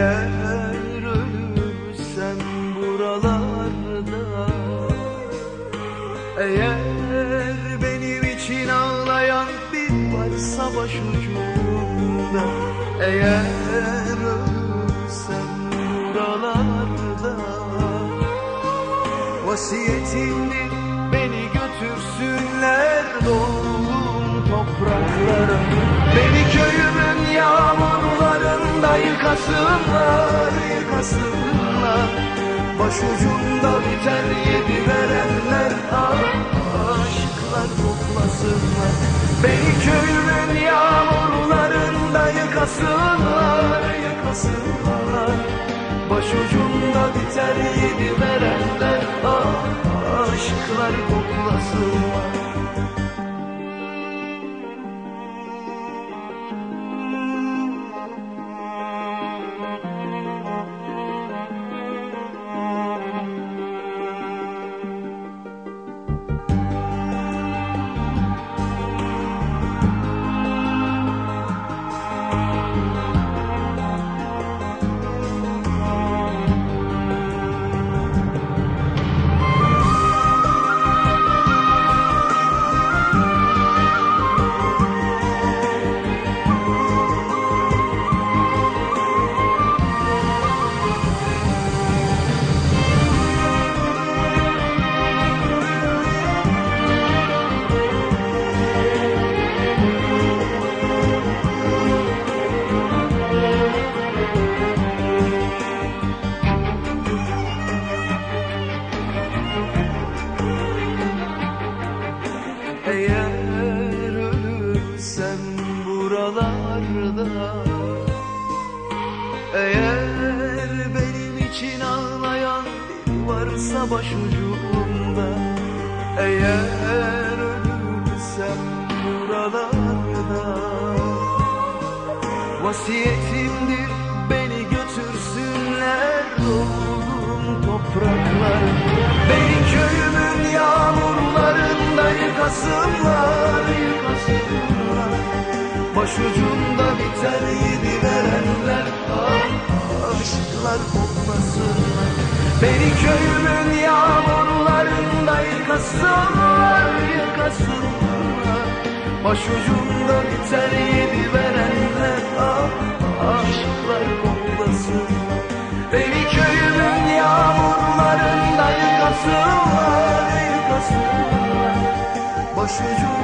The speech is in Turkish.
Eğer ölürsem buralarda Eğer benim için ağlayan bir varsa başucumda Eğer ölürsem buralarda Vasiyetimdir beni götürsünler doğum topraklara Beni köyümün yağmurlarında yıkasınlar, yıkasınlar Başucumda biter yedi verenler. Aşıklar toplasınlar Beni Eğer ölürsem buralarda Eğer benim için ağlayan biri varsa başucumda Eğer ölürsem buralarda Vasiyetimdir beni götürsünler oğlum topraklar yıkasınlar, yıkasınlar. Başucumda biter yedi verenler. Ah, aşklar kokmasınlar Beni köyümün yağmurlarında yıkasınlar, yıkasınlar. Başucumda biter yedi verenler. Ah, aşklar koklasınlar Beni köyümün Başucumda biter